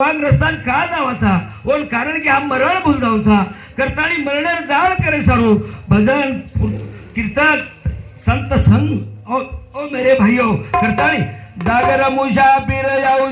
वांग रस्तान का जावाचा. ओल कारण की हा मरळ भूल जाऊचा करताळी मरणार जाळ करे सारू. भजन कीर्तन संत संग. ओ ओ मेरे भाइयो करताळी जागर मुशा पीर जाऊ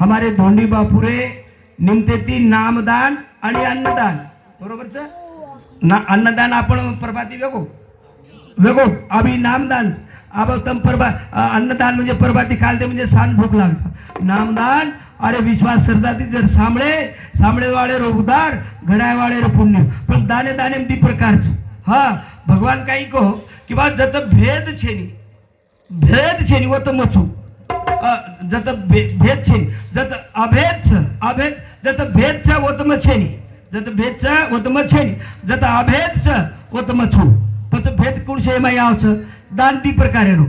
हमारे धोंडी बापुरे निमते ती नामदान आणि अन्नदान. बरोबरच ना अन्नदान आपण प्रभाती बघू. वेगो आम्ही नामदान। अब तम परबा अन्नदान म्हणजे परबाती खालते म्हणजे सान भूक लागतात नामदान अरे विश्वास सरदाती जर सामळे सामळे रोगदार रो उदार घडाय रो पुण्य. पण दाने दाने ती प्रकारच. हा भगवान काही कहो कि जत भेद छेनी. भेद छेनी व त मचू जत भे- भेद छेनी. जत अभेद छ अभेद जत भेद छ व त जत भेद छ व त जत अभेद छ व त मछू पच भेद कुणशे एमा आवछ दान ती प्रकारे रो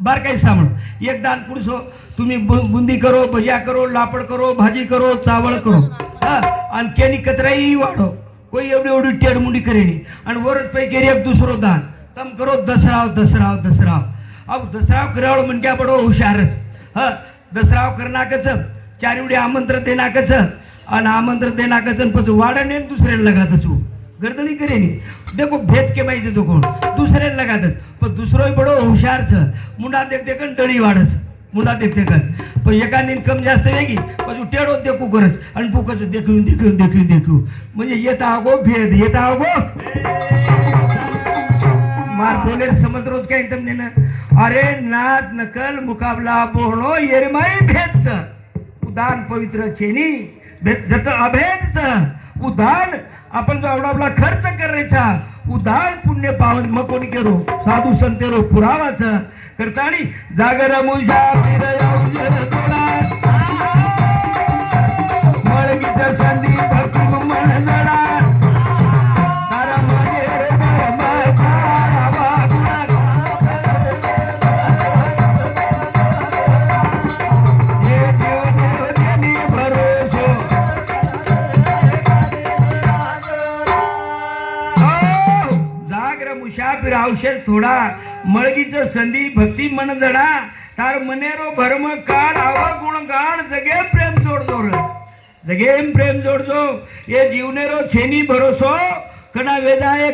बार काही सामळ एक दान कुणसो तुम्ही बु- बुंदी करो भजिया करो लापड करो भाजी करो चावळ करो हा आणि केनी कतराई वाढो કોઈ એવડી એવડી ટેડ મુંડી કરેની અને વરસ પૈકી એક દૂસરો દાન તમ કરો દસરાવ દસરાવ દસરાવ આવું દસરાવ કરાવડો મને ક્યાં પડો હુશાર જ હા દસરાવ કરી નાખે છે ચારીવડી આમંત્રણ દે નાખે છે गर्दनी नाही देखो भेद के माहिती जो कोण दुसरे लगातस पण दुसरो बडो हुशार छ. मुंडा देख देखन डळी वाढस. मुंडा देख देखन. पण एकाने इन्कम जास्त वेगी. पण टेडो देखू करच आणि पुकस देखून देखून देखून देखू म्हणजे येता आगो भेद. येता आगो? मार बोले समज रोज काय तुमने ना? अरे नाद नकल मुकाबला बोहणो येरमाई भेद उदान पवित्र चेनी भेद जत अभेदच उदान आपण जो एवढा आपला खर्च करायचा उदार पुण्य पावन मग कोणी केरो? साधू संतेरो पुरावाचा. आणि जागर मुजा फिर जागर मुसाफिर औषध थोडा. मळगीच संधी भक्ती मन जडा. तार मनेरो भरम काढ आवा गुण गाण जगे प्रेम जोड जोर. जगे प्रेम जोडजो ये जीवनेरो छेनी भरोसो. कना वेदाय